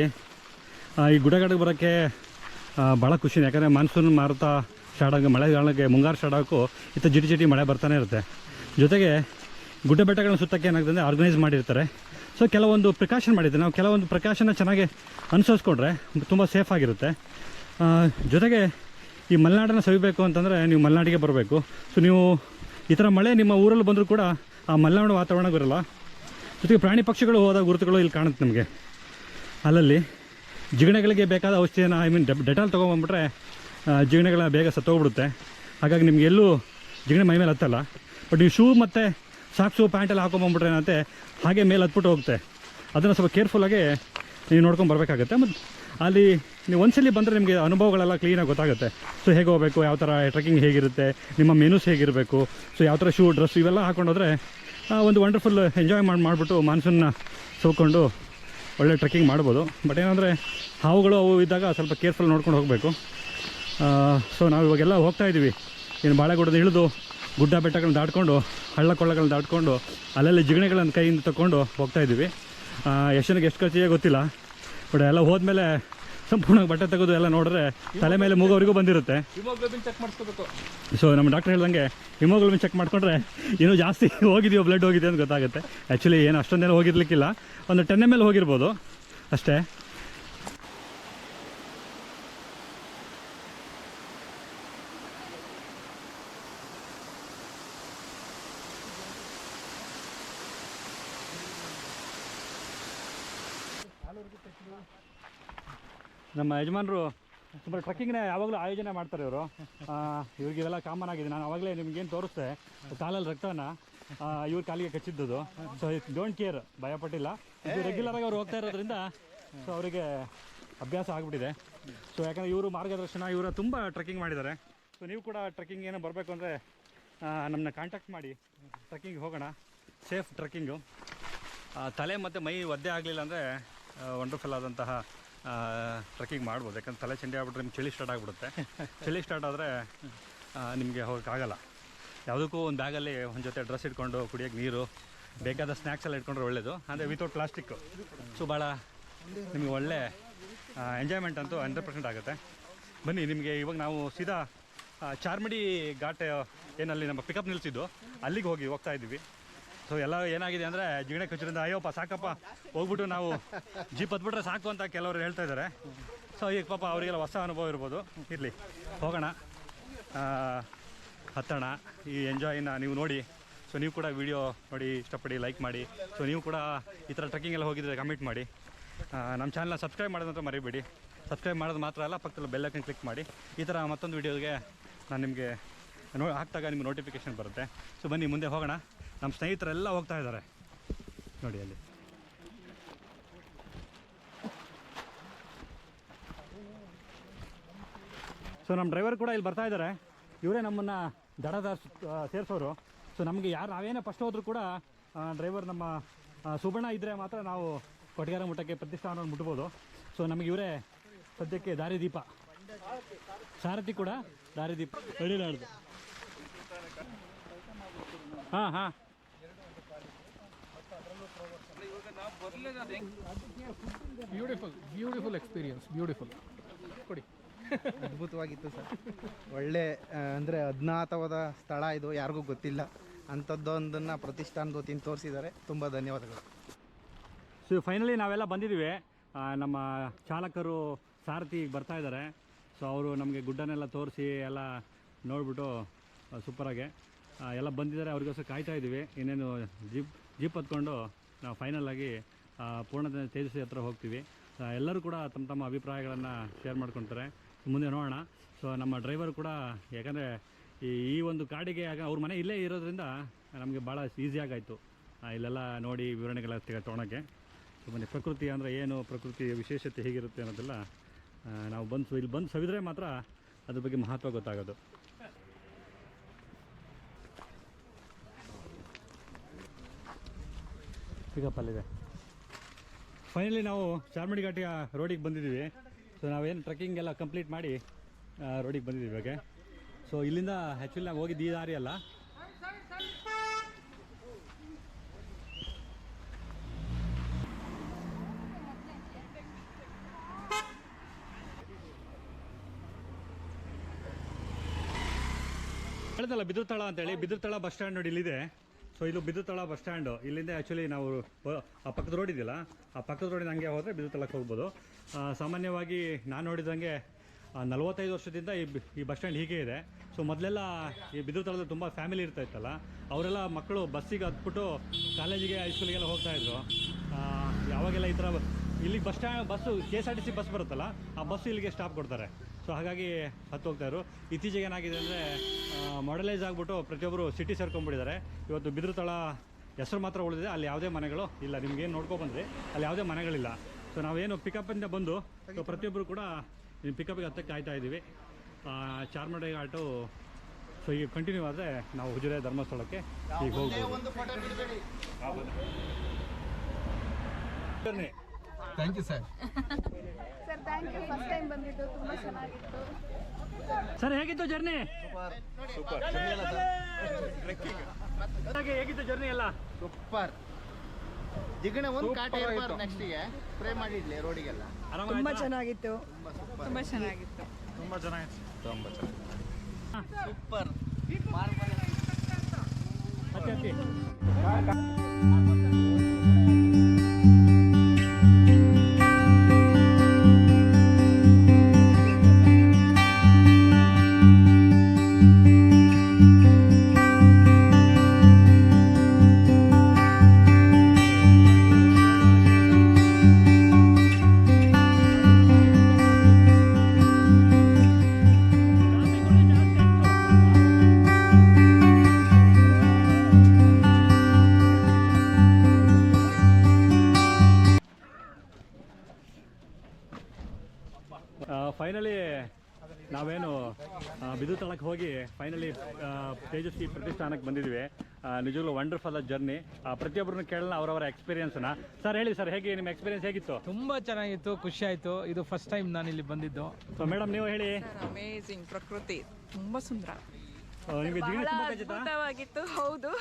ಈ ಗುಡ್ಡಗಾಡಿಗೆ ಬರೋಕ್ಕೆ ಭಾಳ ಖುಷಿ ಯಾಕಂದರೆ ಮಾನ್ಸೂನ್ ಮಾರುತ ಸ್ಟಾರ್ಟ್ ಆಗಿ ಮಳೆಗಾಲಕ್ಕೆ ಮುಂಗಾರು ಸ್ಟಾರ್ಟ್ ಆಗೋಕ್ಕೂ ಇತ್ತ ಜಿಟಿ ಜಿಟಿ ಮಳೆ ಬರ್ತಾನೆ ಇರುತ್ತೆ. ಜೊತೆಗೆ ಗುಡ್ಡ ಬೆಟ್ಟಗಳನ್ನ ಸುತ್ತಕ್ಕೆ ಏನಾಗ್ತದೆ ಅಂದರೆ ಆರ್ಗನೈಸ್ ಮಾಡಿರ್ತಾರೆ. ಸೊ ಕೆಲವೊಂದು ಪ್ರಿಕಾಷನ್ ಮಾಡಿದ್ದೆ ನಾವು ಕೆಲವೊಂದು ಪ್ರಿಕಾಷನ್ನ ಚೆನ್ನಾಗಿ ಅನುಸರಿಸ್ಕೊಂಡ್ರೆ ತುಂಬ ಸೇಫ್ ಆಗಿರುತ್ತೆ. ಜೊತೆಗೆ ಈ ಮಲೆನಾಡನ್ನು ಸವಿಬೇಕು ಅಂತಂದರೆ ನೀವು ಮಲೆನಾಡಿಗೆ ಬರಬೇಕು. ಸೊ ನೀವು ಈ ಥರ ಮಳೆ ನಿಮ್ಮ ಊರಲ್ಲಿ ಬಂದರೂ ಕೂಡ ಆ ಮಲೆನಾಡು ವಾತಾವರಣ ಬರಲ್ಲ ಜೊತೆಗೆ ಪ್ರಾಣಿ ಪಕ್ಷಿಗಳು ಹೋದ ಗುರುತುಗಳು ಇಲ್ಲಿ ಕಾಣುತ್ತೆ ನಮಗೆ. ಅಲ್ಲಲ್ಲಿ ಜಿಗಣೆಗಳಿಗೆ ಬೇಕಾದ ಔಷಧಿಯನ್ನು ಐ ಮೀನ್ ಡೆಟಾಲ್ ತೊಗೊಂಬಂದ್ಬಿಟ್ರೆ ಜಿಗಣೆಗಳ ಬೇಗ ಸತ್ತೋಗ್ಬಿಡುತ್ತೆ. ಹಾಗಾಗಿ ನಿಮ್ಗೆ ಎಲ್ಲೂ ಜಿಗಣೆ ಮೈ ಮೇಲೆ ಹತ್ತಲ್ಲ. ಬಟ್ ನೀವು ಶೂ ಮತ್ತು ಸಾಕ್ಸು ಪ್ಯಾಂಟೆಲ್ಲ ಹಾಕೊಂಬಂದ್ಬಿಟ್ರೆ ಏನಂತೆ ಹಾಗೆ ಮೇಲೆ ಹತ್ಬಿಟ್ಟು ಹೋಗುತ್ತೆ. ಅದನ್ನು ಸ್ವಲ್ಪ ಕೇರ್ಫುಲ್ಲಾಗಿ ನೀವು ನೋಡ್ಕೊಂಡು ಬರಬೇಕಾಗತ್ತೆ. ಮತ್ತು ಅಲ್ಲಿ ನೀವು ಒಂದ್ಸಲಿ ಬಂದರೆ ನಿಮಗೆ ಅನುಭವಗಳೆಲ್ಲ ಕ್ಲೀನಾಗಿ ಗೊತ್ತಾಗುತ್ತೆ. ಸೊ ಹೇಗೆ ಹೋಗಬೇಕು? ಯಾವ ಥರ ಟ್ರೆಕ್ಕಿಂಗ್ ಹೇಗಿರುತ್ತೆ? ನಿಮ್ಮ ಮೆನೂಸ್ ಹೇಗಿರಬೇಕು? ಸೊ ಯಾವ ಥರ ಶೂ ಡ್ರೆಸ್ ಇವೆಲ್ಲ ಹಾಕೊಂಡೋದ್ರೆ ಒಂದು ವಂಡರ್ಫುಲ್ ಎಂಜಾಯ್ ಮಾಡಿ, ಮಾಡಿಬಿಟ್ಟು ಮಾನ್ಸೂನ್ನ ಸೋಕೊಂಡು ಒಳ್ಳೆ ಟ್ರೆಕ್ಕಿಂಗ್ ಮಾಡ್ಬೋದು. ಬಟ್ ಏನಂದರೆ, ಹಾವುಗಳು ಅವು ಇದ್ದಾಗ ಸ್ವಲ್ಪ ಕೇರ್ಫುಲ್ ನೋಡ್ಕೊಂಡು ಹೋಗಬೇಕು. ಸೊ ನಾವು ಇವಾಗೆಲ್ಲ ಹೋಗ್ತಾ ಇದ್ದೀವಿ ಇನ್ನು ಬಾಳೆಗುಡದ ಇಳಿದು ಗುಡ್ಡ ಬೆಟ್ಟಗಳನ್ನ ದಾಟ್ಕೊಂಡು ಹಳ್ಳ ಕೊಳ್ಳಗಳನ್ನ ದಾಟ್ಕೊಂಡು ಅಲ್ಲಲ್ಲಿ ಜಿಗಣೆಗಳನ್ನು ಕೈಯಿಂದ ತಗೊಂಡು ಹೋಗ್ತಾ ಇದ್ದೀವಿ. ಆ, ಎಷ್ಟು ಖರ್ಚಿಗೆ ಗೊತ್ತಿಲ್ಲ. ಬಟ್ ಎಲ್ಲ ಹೋದ್ಮೇಲೆ ಸಂಪೂರ್ಣ ಬಟ್ಟೆ ತೆಗೆದು ಎಲ್ಲ ನೋಡಿದ್ರೆ ತಲೆ ಮೇಲೆ ಮೂಗೋವರೆಗೂ ಬಂದಿರುತ್ತೆ. ಚೆಕ್ ಮಾಡಿಸ್ಕೋಬೇಕು. ಸೊ ನಮ್ಮ ಡಾಕ್ಟರ್ ಹೇಳ್ದಂಗೆ ಹಿಮೋಗ್ಲೋಬಿನ್ ಚೆಕ್ ಮಾಡಿಕೊಂಡ್ರೆ ಇನ್ನೂ ಜಾಸ್ತಿ ಹೋಗಿದೆಯೋ ಬ್ಲಡ್ ಹೋಗಿದೆ ಅಂತ ಗೊತ್ತಾಗುತ್ತೆ. ಆ್ಯಕ್ಚುಲಿ ಏನು ಅಷ್ಟೊಂದೇನು ಹೋಗಿರ್ಲಿಕ್ಕಿಲ್ಲ. ಒಂದು ಟೆನ್ ಎಂ ಎಲ್ ಹೋಗಿರ್ಬೋದು. ಅಷ್ಟೇ. ನಮ್ಮ ಯಜಮಾನರು ತುಂಬ ಟ್ರಕ್ಕಿಂಗ್ನ ಯಾವಾಗಲೂ ಆಯೋಜನೆ ಮಾಡ್ತಾರೆ ಇವರು. ಇವ್ರಿಗೆ ಇವೆಲ್ಲ ಕಾಮನ್ ಆಗಿದೆ. ನಾನು ಅವಾಗಲೇ ನಿಮ್ಗೇನು ತೋರಿಸ್ದೆ, ಕಾಲಲ್ಲಿ ರಕ್ತನ ಇವ್ರ ಕಾಲಿಗೆ ಕಚ್ಚಿದ್ದುದು ಸೊ ಡೋಂಟ್ ಕೇರ್ ಭಯಪಟ್ಟಿಲ್ಲ ಇದು ರೆಗ್ಯುಲರ್ ಆಗಿ ಅವ್ರು ಹೋಗ್ತಾ ಇರೋದ್ರಿಂದ ಸೊ ಅವರಿಗೆ ಅಭ್ಯಾಸ ಆಗಿಬಿಟ್ಟಿದೆ. ಸೊ ಯಾಕಂದರೆ ಇವರು ಮಾರ್ಗದರ್ಶನ, ಇವರು ತುಂಬ ಟ್ರೆಕ್ಕಿಂಗ್ ಮಾಡಿದ್ದಾರೆ. ಸೊ ನೀವು ಕೂಡ ಟ್ರೆಕ್ಕಿಂಗ್ ಏನೋ ಬರಬೇಕು ಅಂದರೆ ನಮ್ಮನ್ನ ಕಾಂಟ್ಯಾಕ್ಟ್ ಮಾಡಿ. ಟ್ರೆಕ್ಕಿಂಗ್ ಹೋಗೋಣ. Safe trekking. ತಲೆ ಮತ್ತು ಮೈ ಒದ್ದೆ ಆಗಲಿಲ್ಲ ಅಂದರೆ ವಂಡರ್ಫುಲ್ ಆದಂತಹ ಟ್ರೆಕ್ಕಿಂಗ್ ಮಾಡ್ಬೋದು. ಯಾಕಂದ್ರೆ ತಲೆ ಚಂಡಿ ಆಗ್ಬಿಟ್ರೆ ನಿಮ್ಗೆ ಚಳಿ ಸ್ಟಾರ್ಟ್ ಆಗಿಬಿಡುತ್ತೆ. ಚಳಿ ಸ್ಟಾರ್ಟ್ ಆದರೆ ನಿಮಗೆ ಹೋಗೋಕ್ಕಾಗಲ್ಲ ಯಾವುದಕ್ಕೂ ಒಂದು ಬ್ಯಾಗಲ್ಲಿ ಒಂದು ಜೊತೆ ಡ್ರೆಸ್ ಇಟ್ಕೊಂಡು ಕುಡಿಯೋಕ್ಕೆ ನೀರು, ಬೇಕಾದ ಸ್ನ್ಯಾಕ್ಸ್ ಎಲ್ಲ ಇಟ್ಕೊಂಡ್ರೆ ಒಳ್ಳೆಯದು ಅಂದರೆ ವಿತೌಟ್ ಪ್ಲಾಸ್ಟಿಕ್ ಸೊ ಭಾಳ ನಿಮಗೆ ಒಳ್ಳೆ ಎಂಜಾಯ್ಮೆಂಟ್ ಅಂತೂ ಹಂಡ್ರೆಡ್ ಪರ್ಸೆಂಟ್ ಆಗುತ್ತೆ. ಬನ್ನಿ, ನಿಮಗೆ ಇವಾಗ ನಾವು ಸೀದಾ ಚಾರ್ಮಡಿ ಘಾಟ್ ಏನಲ್ಲಿ ನಮ್ಮ ಪಿಕಪ್ ನಿಲ್ಲಿಸಿದ್ದು ಅಲ್ಲಿಗೆ ಹೋಗಿ ಹೋಗ್ತಾ ಇದ್ದೀವಿ. ಸೊ ಎಲ್ಲ ಏನಾಗಿದೆ ಅಂದರೆ ಜಿಗಣೆ ಕಚ್ಚರಿಂದ ಅಯ್ಯೋಪ್ಪ, ಸಾಕಪ್ಪ, ಹೋಗ್ಬಿಟ್ಟು ನಾವು ಜೀಪ್ ಹತ್ಬಿಟ್ರೆ ಸಾಕು ಅಂತ ಕೆಲವರು ಹೇಳ್ತಾ ಇದ್ದಾರೆ. ಸೊ ಈಗ ಪಾಪ ಅವರಿಗೆಲ್ಲ ಹೊಸ ಅನುಭವ ಇರ್ಬೋದು. ಇರಲಿ, ಹೋಗೋಣ. ಹತ್ತೋಣ, ಈ ಎಂಜಾಯ್ನ ನೀವು ನೋಡಿ. ಸೊ ನೀವು ಕೂಡ ವಿಡಿಯೋ ನೋಡಿ, ಇಷ್ಟಪಡಿ ಲೈಕ್ ಮಾಡಿ. ಸೊ ನೀವು ಕೂಡ ಈ ಥರ ಟ್ರೆಕ್ಕಿಂಗ್ ಎಲ್ಲ ಹೋಗಿದ್ರೆ ಕಮೆಂಟ್ ಮಾಡಿ. ನಮ್ಮ ಚಾನಲ್ನ ಸಬ್ಸ್ಕ್ರೈಬ್ ಮಾಡೋದಂತ ಮರಿಬೇಡಿ. ಸಬ್ಸ್ಕ್ರೈಬ್ ಮಾಡೋದು ಮಾತ್ರ ಅಲ್ಲ, ಪಕ್ಕದಲ್ಲಿ ಬೆಲ್ಲೈಕನ್ ಕ್ಲಿಕ್ ಮಾಡಿ. ಈ ಥರ ಮತ್ತೊಂದು ವಿಡಿಯೋಗೆ ನಾನು ನಿಮಗೆ ನೋ ಹಾಕ್ದಾಗ ನಿಮ್ಗೆ ನೋಟಿಫಿಕೇಶನ್ ಬರುತ್ತೆ. ಸೊ ಬನ್ನಿ, ಮುಂದೆ ಹೋಗೋಣ. ನಮ್ಮ ಸ್ನೇಹಿತರೆಲ್ಲ ಹೋಗ್ತಾ ಇದ್ದಾರೆ. ನೋಡಿ ಅಲ್ಲಿ. ಸೊ ನಮ್ಮ ಡ್ರೈವರ್ ಕೂಡ ಇಲ್ಲಿ ಬರ್ತಾ ಇದ್ದಾರೆ. ಇವರೇ ನಮ್ಮನ್ನು ದಡದ ಸೇರಿಸೋರು. ಸೊ ನಮಗೆ ಯಾರು ನಾವೇನೇ ಫಸ್ಟ್ ಹೋದರೂ ಕೂಡ ಡ್ರೈವರ್ ನಮ್ಮ ಸುಬಣ್ಣ ಇದ್ದರೆ ಮಾತ್ರ ನಾವು ಕೊಟ್ಟಿಗೆರ ಮಠಕ್ಕೆ ಪ್ರತಿಷ್ಠಾನವನ್ನು ಮುಟ್ಬೋದು. ಸೊ ನಮಗೆ ಇವರೇ ಸದ್ಯಕ್ಕೆ ದಾರಿದೀಪ. ಸಾರಥಿ ಕೂಡ ದಾರಿದೀಪ. ಅಡಿಲಾಡ್ದು ಹಾಂ ಹಾಂ. ಬ್ಯೂಟಿಫುಲ್ ಬ್ಯೂಟಿಫುಲ್ ಎಕ್ಸ್ಪೀರಿಯನ್ಸ್ ಬ್ಯೂಟಿಫುಲ್ ಕೊಡಿ. ಅದ್ಭುತವಾಗಿತ್ತು ಸರ್. ಒಳ್ಳೆ ಅಂದರೆ ಅಜ್ಞಾತವಾದ ಸ್ಥಳ ಇದು ಯಾರಿಗೂ ಗೊತ್ತಿಲ್ಲ. ಅಂಥದ್ದೊಂದನ್ನು ಪ್ರತಿಷ್ಠಾನದ ವತಿಯಿಂದ ತೋರಿಸಿದ್ದಾರೆ. ತುಂಬ ಧನ್ಯವಾದಗಳು. ಸೊ ಫೈನಲಿ ನಾವೆಲ್ಲ ಬಂದಿದ್ದೀವಿ. ನಮ್ಮ ಚಾಲಕರು ಸಾರಥಿ ಬರ್ತಾ ಇದ್ದಾರೆ. ಸೊ ಅವರು ನಮಗೆ ಗುಡ್ಡನೆಲ್ಲ ತೋರಿಸಿ ಎಲ್ಲ ನೋಡಿಬಿಟ್ಟು ಸೂಪರಾಗೆ ಎಲ್ಲ ಬಂದಿದ್ದಾರೆ. ಅವ್ರಿಗೋಸ್ಕರ ಕಾಯ್ತಾ ಇದ್ದೀವಿ. ಇನ್ನೇನು ಜೀಪ್ ಜೀಪ್ ಹತ್ಕೊಂಡು ನಾವು ಫೈನಲಾಗಿ ಪೂರ್ಣದ ತೇಜಸ್ವಿ ಹತ್ರ ಹೋಗ್ತೀವಿ. ಎಲ್ಲರೂ ಕೂಡ ತಮ್ಮ ತಮ್ಮ ಅಭಿಪ್ರಾಯಗಳನ್ನು ಶೇರ್ ಮಾಡ್ಕೊತಾರೆ. ಮುಂದೆ ನೋಡೋಣ. ಸೊ ನಮ್ಮ ಡ್ರೈವರ್ ಕೂಡ, ಯಾಕಂದರೆ ಈ ಒಂದು ಕಾಡಿಗೆ ಆಗ ಅವ್ರ ಮನೆ ಇಲ್ಲೇ ಇರೋದ್ರಿಂದ ನಮಗೆ ಭಾಳ ಈಸಿಯಾಗಾಯಿತು ಇಲ್ಲೆಲ್ಲ ನೋಡಿ ವಿವರಣೆಗಳ ತೊಗೊಳಕ್ಕೆ ಬನ್ನಿ ಪ್ರಕೃತಿ ಅಂದರೆ ಏನು, ಪ್ರಕೃತಿಯ ವಿಶೇಷತೆ ಹೇಗಿರುತ್ತೆ ಅನ್ನೋದೆಲ್ಲ ನಾವು ಬಂದು, ಇಲ್ಲಿ ಬಂದು ಸವಿದ್ರೆ ಮಾತ್ರ ಅದ್ರ ಬಗ್ಗೆ ಮಹತ್ವ ಗೊತ್ತಾಗೋದು. ಪಿಕಪ್ ಅಲ್ಲಿದೆ. ಫೈನಲಿ ನಾವು ಚಾರ್ಮಡಿ ಘಾಟಿಯ ರೋಡಿಗೆ ಬಂದಿದ್ದೀವಿ. ಸೊ ನಾವೇನು ಟ್ರೆಕ್ಕಿಂಗ್ ಎಲ್ಲ ಕಂಪ್ಲೀಟ್ ಮಾಡಿ ರೋಡಿಗೆ ಬಂದಿದ್ದೀವಿ ಇವಾಗ. ಸೊ ಇಲ್ಲಿಂದ ಆ್ಯಕ್ಚುಲಿ ನಾವು ಹೋಗಿದ್ದು ಈ ದಾರಿ ಅಲ್ಲ. ಹೇಳ್ದಲ್ಲ ಬಿದ್ರತಳ ಅಂತೇಳಿ ಬಿದ್ರತಳ ಬಸ್ ಸ್ಟ್ಯಾಂಡ್ ನೋಡಿ ಇಲ್ಲಿದೆ. ಸೊ ಇದು ಬಿದ್ದುತಳ ಬಸ್ ಸ್ಟ್ಯಾಂಡು. ಇಲ್ಲಿಂದ ಆ್ಯಕ್ಚುಲಿ ನಾವು ಆ ಪಕ್ಕದ ರೋಡ್ ಇದೆಯಲ್ಲ, ಆ ಪಕ್ಕದ ರೋಡಿನ ಹಂಗೆ ಹೋದರೆ ಬಿದ್ದುತಳಕ್ಕೆ ಹೋಗ್ಬೋದು. ಸಾಮಾನ್ಯವಾಗಿ ನಾನು ನೋಡಿದಂಗೆ ನಲವತ್ತೈದು ವರ್ಷದಿಂದ ಈ ಈ ಬಸ್ ಸ್ಟ್ಯಾಂಡ್ ಹೀಗೆ ಇದೆ. ಸೊ ಮೊದಲೆಲ್ಲ ಈ ಬಿದ್ದುತಳದಲ್ಲಿ ತುಂಬ ಫ್ಯಾಮಿಲಿ ಇರ್ತಾ ಇತ್ತಲ್ಲ ಅವರೆಲ್ಲ ಮಕ್ಕಳು ಬಸ್ಸಿಗೆ ಹತ್ಬಿಟ್ಟು ಕಾಲೇಜಿಗೆ ಹೈಸ್ಕೂಲಿಗೆಲ್ಲ ಹೋಗ್ತಾಯಿದ್ರು ಯಾವಾಗೆಲ್ಲ ಈ ಥರ ಇಲ್ಲಿಗೆ bus stand bus K S R T C bus ಬರುತ್ತಲ್ಲ, ಆ ಬಸ್ಸು ಇಲ್ಲಿಗೆ ಸ್ಟಾಪ್ ಕೊಡ್ತಾರೆ. ಸೊ ಹಾಗಾಗಿ ಹತ್ತು ಹೋಗ್ತಾಯಿದ್ರು. ಇತ್ತೀಚೆಗೆ ಏನಾಗಿದೆ ಅಂದರೆ ಮಾಡಲೈಸ್ ಆಗಿಬಿಟ್ಟು ಪ್ರತಿಯೊಬ್ಬರು ಸಿಟಿ ಸೇರ್ಕೊಂಡ್ಬಿಟ್ಟಿದ್ದಾರೆ. ಇವತ್ತು ಬಿದಿರುತಳ ಹೆಸರು ಮಾತ್ರ ಉಳಿದಿದೆ. ಅಲ್ಲಿ ಯಾವುದೇ ಮನೆಗಳು ಇಲ್ಲ. ನಿಮ್ಗೇನು ನೋಡ್ಕೊ ಬಂದ್ರಿ? ಅಲ್ಲಿ ಯಾವುದೇ ಮನೆಗಳಿಲ್ಲ. ಸೊ ನಾವೇನು ಪಿಕಪ್ಪಿಂದ ಬಂದು ಸೊ ಪ್ರತಿಯೊಬ್ಬರು ಕೂಡ ಪಿಕಪ್ಪಿಗೆ ಹತ್ತಕ್ಕೆ ಕಾಯ್ತಾ ಇದ್ದೀವಿ ಚಾರ್ಮಡಿ ಘಾಟು ಸೊ ಈಗ ಕಂಟಿನ್ಯೂ ಆದರೆ ನಾವು ಹುಜುರೆ ಧರ್ಮಸ್ಥಳಕ್ಕೆ ಈಗ ಹೋಗ್ಬೋದು. ಒಂದು ಫೋಟೋ ಬಿಡಬೇಡಿ thank you sir sir thank you first time ಬಂದಿದ್ದು ತುಂಬ ಚೆನ್ನಾಗಿತ್ತು. ಸರ್ ಹೇಗಿತ್ತು ಜರ್ನಿ ಹೇಗಿತ್ತು ಜರ್ನಿ ಎಲ್ಲ? ಸೂಪರ್. ಜಿಗಣ ಒಂದು ಕಾಟ ಇರಬಾರ್ದು ನೆಕ್ಸ್ಟಿಗೆ ಸ್ಪ್ರೇ ಮಾಡಿಡ್ಲಿ ರೋಡಿಗೆಲ್ಲ ತುಂಬಾ ಚೆನ್ನಾಗಿತ್ತು. ತುಂಬಾ ಚೆನ್ನಾಗಿತ್ತು. ಸೂಪರ್. ಹತ್ತಿ ಹತ್ತಿ. ನಾವೇನು ಆ, ಬಿದು ತಳಕ್ಕೆ ಹೋಗಿ ಫೈನಲಿ ತೇಜಸ್ವಿ ಪ್ರತಿಷ್ಠಾನಕ್ಕೆ ಬಂದಿದ್ವಿ. ನಿಜವಾಗ್ಲೂ ವಂಡರ್ಫುಲ್ ಜರ್ನಿ ಪ್ರತಿಯೊಬ್ಬರನ್ನು ಕೇಳೋಣ ಅವರವರ ಎಕ್ಸ್ಪೀರಿಯನ್ಸ್ನ ಸರ್ ಹೇಳಿ ಸರ್ ಹೇಗೆ ನಿಮ್ಮ ಎಕ್ಸ್ಪೀರಿಯನ್ಸ್ ಹೇಗಿತ್ತು? ತುಂಬ ಚೆನ್ನಾಗಿತ್ತು ಖುಷಿ ಆಯಿತು. ಇದು ಫಸ್ಟ್ ಟೈಮ್ ನಾನು ಇಲ್ಲಿ ಬಂದಿದ್ದು. ಸೊ ಮೇಡಮ್ ನೀವು ಹೇಳಿ. ಅಮೇಝಿಂಗ್ ಪ್ರಕೃತಿ. ತುಂಬ ಸುಂದರ. ಬಹಳ ಅದ್ಭುತವಾಗಿತ್ತು ಹೌದು.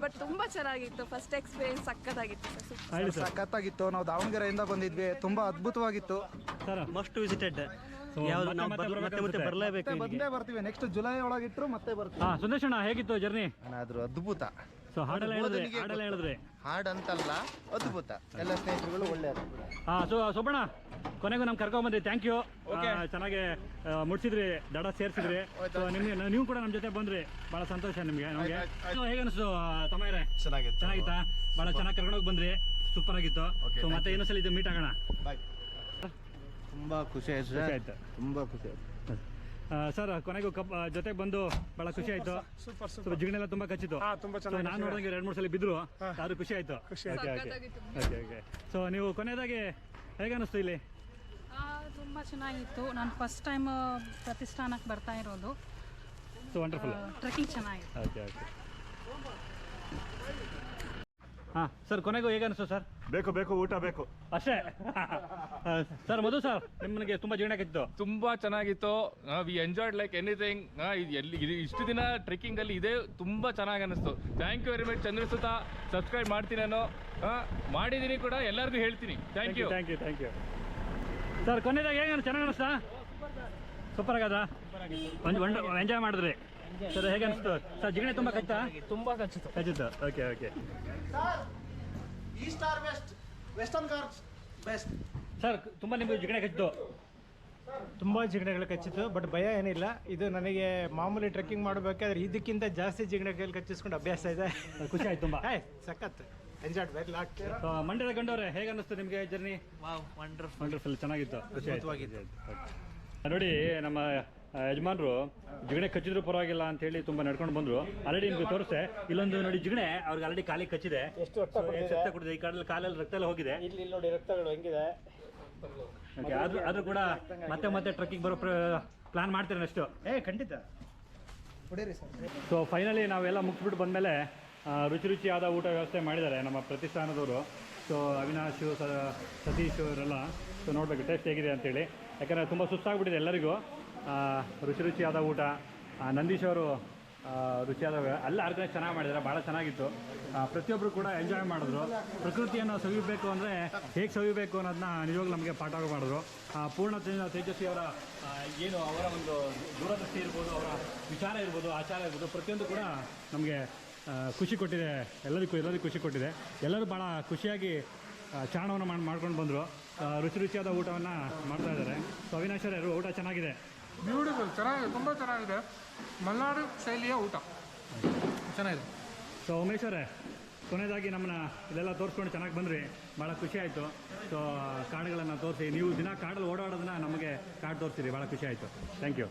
ಬಟ್ ತುಂಬಾ ಚೆನ್ನಾಗಿತ್ತು. ಫಸ್ಟ್ ಎಕ್ಸ್ಪೀರಿಯನ್ಸ್ ಸಕ್ಕತ್ತಾಗಿತ್ತು ಸರ್ ಹೇಳಿ ಸರ್ ಸಖತ್ತಾಗಿತ್ತು. ನಾವು ದಾವಣಗೆರೆಯಿಂದ ಬಂದಿದ್ವಿ. ತುಂಬಾ ಅದ್ಭುತವಾಗಿತ್ತು. ಸರ್ ಮಸ್ಟ್ ವಿಸಿಟೆಡ್ ಯಾವ್ದು ನಾವು ಮತ್ತೆ ಮತ್ತೆ ಮತ್ತೆ ಬರಲೇಬೇಕು ಮತ್ತೆ ಬಂದೇ ಬರ್ತೀವಿ. ನೆಕ್ಸ್ಟ್ ಜುಲೈ ಒಳಗಿಟ್ರು ಮತ್ತೆ ಬರ್ತೀವಿ. ಹಾಂ ಸುಂದೇಶ್ ಅಣ್ಣ ಹೇಗಿತ್ತು ಜರ್ನಿ ಆದ್ರೂ ಅದ್ಭುತ. ಸೊ ಹಾಡೆಲ್ಲ ಹೇಳಿದ್ರೆ ಓದನಿಗೆ ಹಾಡೆಲ್ಲ ಹೇಳಿದ್ರಿ. ಹಾಡ್ ಅಂತಲ್ಲ ಅದ್ಭುತ. ಎಲ್ಲ ಸ್ನೇಹಿತರುಗಳು ಒಳ್ಳೆ ಅದ್ಭುತ. ಹಾ ಸೊ ಕೊನೆಗೂ ನಮ್ ಕರ್ಕೊಂಡ್ ಬಂದ್ರಿ. ಥ್ಯಾಂಕ್ ಯು ಚೆನ್ನಾಗಿ ಆ, ಮುಟ್ಸಿದ್ರಿ ದಡ ಸೇರ್ಸಿದ್ರಿ. ನಿಮ್ಗೆ ನಿಮಗೆ ನೀವು ಕೂಡ ನಮ್ ಜೊತೆ ಬಂದ್ರಿ. ಬಹಳ ಸಂತೋಷ ನಿಮ್ಗೆ ನಮ್ಗೆ. ಹೇಗೆ ಅನಿಸ್ತು ತಮ್ಮಯ್ರೆ ಚೆನ್ನಾಗಿತ್ತು ಚೆನ್ನಾಗಿತ್ತಾ. ಬಹಳ ಚೆನ್ನಾಗಿ ಕರ್ಕೊಂಡೋಗಿ ಬಂದ್ರಿ. ಸೂಪರ್ ಆಗಿತ್ತು. ಸೊ ಮತ್ತೆ ಇನ್ನೊಂದ್ಸಲ ಇದು ಮೀಟ್ ಆಗೋಣ. ಬಾಯ್ ತುಂಬಾ ಖುಷಿ ಆಯ್ತು ಖುಷಿ ಸರ್ ಆಯ್ತು. ತುಂಬಾ ಖುಷಿ ಆಯ್ತು. ಸರ್ ಕೊನೆಗೂ ಕಪ್ ಜೊತೆಗೆ ಬಂದು ಬಹಳ ಖುಷಿ ಆಯ್ತು. ಸೂಪರ್ ಸ್ವಲ್ಪ ಜಿಗಣೆಲ್ಲ ತುಂಬಾ ಕಚ್ಚಿತ್ತು. ಹಾ, ತುಂಬಾ ಚೆನ್ನಾಗಿ ನಾನು ನೋಡಿದಂಗೆ ಎರಡು ಮೂರು ಸಲ ಬಿದ್ರು. ಅದು ಖುಷಿ ಆಯ್ತು? ಖುಷಿ ಓಕೆ ಓಕೆ ಓಕೆ ಸೊ ನೀವು ಕೊನೆಯದಾಗಿ ಹೇಗೆ ಅನಿಸ್ತು ಇಲ್ಲಿ ತುಂಬ ಚೆನ್ನಾಗಿತ್ತು. ನಾನು ಫಸ್ಟ್ ಟೈಮ್ ಪ್ರತಿಷ್ಠಾನಕ್ಕೆ ಬರ್ತಾ ಇರೋದು. ಸೊ ವಂಡರ್ಫುಲ್ ಟ್ರೆಕ್ಕಿಂಗ್ ಚೆನ್ನಾಗಿತ್ತು. ಓಕೆ ಓಕೆ ಹಾಂ ಸರ್ ಕೊನೆಗೂ ಹೇಗೆ ಅನಿಸ್ತು ಸರ್? ಬೇಕು ಬೇಕು ಊಟ ಬೇಕು. ಅಷ್ಟೇ? ಸರ್ ಮಧು ಸರ್ ನಿಮ್ಮನಿಗೆ ತುಂಬ ಜೀರ್ಣಕ್ಕಿತ್ತು ತುಂಬಾ ಚೆನ್ನಾಗಿತ್ತು. ವಿ ಎಂಜಾಯ್ಡ್ ಲೈಕ್ ಎನಿಥಿಂಗ್ ಎಲ್ಲಿ ಇದು ಇಷ್ಟು ದಿನ ಟ್ರೆಕ್ಕಿಂಗ್ ಅಲ್ಲಿ ಇದೇ ತುಂಬಾ ಚೆನ್ನಾಗಿ ಅನಿಸ್ತು. Thank you very much Chandrasuta. Subscribe ಮಾಡ್ತೀನಿ ನಾನು. ಆ, ಮಾಡಿದ್ದೀನಿ ಕೂಡ ಎಲ್ಲರಿಗೂ ಹೇಳ್ತೀನಿ. Thank you thank you thank you sir ಕೊನೆದಾಗ ಹೇಗೆ ಚೆನ್ನಾಗಿ ಅನಿಸ್ತಾ? ಸೂಪರ್ ಆಗದ ಎಂಜಾಯ್ ಮಾಡಿದ್ರಿ. ಸರ್ ಹೇಗೆ ಅನಿಸ್ತು? ಸರ್ ಜಿಗಣೆ ತುಂಬಾ ಕಚ್ಚಾ? ತುಂಬಾ ಕಚ್ಚಿತು ಕಚ್ಚಿತು okay okay. East or west Western cars best sir ತುಂಬಾ ನಿಮಗೆ ಜಿಗಣೆ ಕಚ್ಚಿತು ತುಂಬಾ ಜಿಗಣೆಗಳು ಕಚ್ಚಿತು ಬಟ್ ಭಯ ಏನಿಲ್ಲ. ಇದು ನನಗೆ ಮಾಮೂಲಿ ಟ್ರೆಕ್ಕಿಂಗ್ ಮಾಡಬೇಕಾದ್ರೆ ಇದಕ್ಕಿಂತ ಜಾಸ್ತಿ ಜಿಗಣೆಗಳು ಕಚ್ಚಿಸ್ಕೊಂಡು ಅಭ್ಯಾಸ ಇದೆ. ಖುಷಿ ಆಯ್ತು ತುಂಬಾ. ಹಾಯ್ ಸಖತ್. ಎಂಜಾಯ್ಡ್ ವೆರಿ ಲಾಟ್ ಸೋ ಮಂಡ್ಯದ ಗಂಡವ್ರೆ ಹೇಗೆ ಅನ್ನಿಸ್ತು ನಿಮಗೆ ಜರ್ನಿ ವಂಡರ್ಫುಲ್ ವಂಡರ್ಫುಲ್ ಚೆನ್ನಾಗಿತ್ತು. ಖುಷಿ ಆಯ್ತು ನೋಡಿ ನಮ್ಮ ಯಜಮಾನ್ರು ಜಿಗಣೆ ಕಚ್ಚಿದ್ರು ಪರವಾಗಿಲ್ಲ ಅಂತ ಹೇಳಿ ತುಂಬಾ ನಡ್ಕೊಂಡು ಬಂದ್ರು. ಆಲ್ರೆಡಿ ನಿಮ್ಗೆ ತೋರಿಸ್ತೆ ಇಲ್ಲೊಂದು ನೋಡಿ ಜಿಗಣೆ ಅವ್ರಿಗೆ ಆಲ್ರೆಡಿ ಕಾಲಿಗೆ ಕಚ್ಚಿದೆ. ಎಷ್ಟು ರಕ್ತ So, ರಕ್ತ ಕುಡಿದೆ ಈ ಕಾಲಲ್ಲಿ ಕಾಲಲ್ಲಿ ರಕ್ತ ಎಲ್ಲ ಹೋಗಿದೆ. ಇಲ್ಲಿ ನೋಡಿ ರಕ್ತಗಳು ಹೆಂಗಿದೆ? Okay, ಆದ್ರೂ ಆದ್ರೂ ಕೂಡ ಮತ್ತೆ ಮತ್ತೆ ಟ್ರಕ್ಕಿಂಗ್ ಬರೋ ಪ್ಲಾನ್ ಮಾಡ್ತೀರ ನೆಕ್ಸ್ಟು ಏ ಖಂಡಿತ. ಸೊ ಫೈನಲಿ ನಾವೆಲ್ಲ ಮುಗಿಸ್ಬಿಟ್ಟು ಬಂದಮೇಲೆ ರುಚಿ ರುಚಿಯಾದ ಊಟ ವ್ಯವಸ್ಥೆ ಮಾಡಿದ್ದಾರೆ ನಮ್ಮ ಪ್ರತಿಷ್ಠಾನದವರು. ಸೊ ಅವಿನಾಶ್ ಸತೀಶ್ ಅವರೆಲ್ಲ ಸೊ ನೋಡ್ಬೇಕು ಟೇಸ್ಟ್ ಹೇಗಿದೆ ಅಂತೇಳಿ. ಯಾಕಂದರೆ ತುಂಬ ಸುಸ್ತಾಗ್ಬಿಟ್ಟಿದೆ ಎಲ್ಲರಿಗೂ. ರುಚಿ ರುಚಿಯಾದ ಊಟ. ನಂದೀಶ್ ಅವರು ರುಚಿಯಾದ ಎಲ್ಲ ಆರ್ಗನೈಸ್ ಚೆನ್ನಾಗಿ ಮಾಡಿದ್ದಾರೆ ಭಾಳ ಚೆನ್ನಾಗಿತ್ತು. ಪ್ರತಿಯೊಬ್ಬರು ಕೂಡ ಎಂಜಾಯ್ ಮಾಡಿದ್ರು. ಪ್ರಕೃತಿಯನ್ನು ಸವಿಬೇಕು ಅಂದರೆ ಹೇಗೆ ಸವಿಬೇಕು ಅನ್ನೋದನ್ನ ನಿಜವಾಗ್ಲೂ ನಮಗೆ ಪಾಠ ಮಾಡಿದ್ರು. ಪೂರ್ಣ ತೇಜ- ತೇಜಸ್ವಿ ಅವರ ಏನು ಅವರ ಒಂದು ದೂರದೃಷ್ಟಿ ಇರ್ಬೋದು, ಅವರ ವಿಚಾರ ಇರ್ಬೋದು, ಆಚಾರ ಇರ್ಬೋದು, ಪ್ರತಿಯೊಂದು ಕೂಡ ನಮಗೆ ಖುಷಿ ಕೊಟ್ಟಿದೆ. ಎಲ್ಲರಿಗೂ ಎಲ್ಲರಿಗೂ ಖುಷಿ ಕೊಟ್ಟಿದೆ. ಎಲ್ಲರೂ ಭಾಳ ಖುಷಿಯಾಗಿ ಚಾರಣವನ್ನು ಮಾಡಿ, ಮಾಡ್ಕೊಂಡು ಬಂದರು. ರುಚಿ ರುಚಿಯಾದ ಊಟವನ್ನು ಮಾಡ್ತಾ ಇದ್ದಾರೆ. ಸೊ, ಅವಿನಾಶ್ ಊಟ ಚೆನ್ನಾಗಿದೆ. ಬ್ಯೂಟಿಫುಲ್ ಚೆನ್ನಾಗಿದೆ. ತುಂಬ ಚೆನ್ನಾಗಿದೆ. ಮಲೆನಾಡು ಶೈಲಿಯ ಊಟ. ಚೆನ್ನಾಗಿದೆ. ಸೊ ಉಮೇಶ್ ಅವರೇ ಕೊನೆಯದಾಗಿ ನಮ್ಮನ್ನ ಇಲ್ಲೆಲ್ಲ ತೋರಿಸ್ಕೊಂಡು ಚೆನ್ನಾಗಿ ಬಂದ್ರಿ. ಭಾಳ ಖುಷಿ ಆಯಿತು. ಸೊ ಕಾಡುಗಳನ್ನು ತೋರಿಸಿ ನೀವು ದಿನ ಕಾಡಲ್ಲಿ ಓಡಾಡೋದನ್ನ ನಮಗೆ ಕಾಡು ತೋರಿಸಿರಿ. ಭಾಳ ಖುಷಿ ಆಯಿತು. Thank you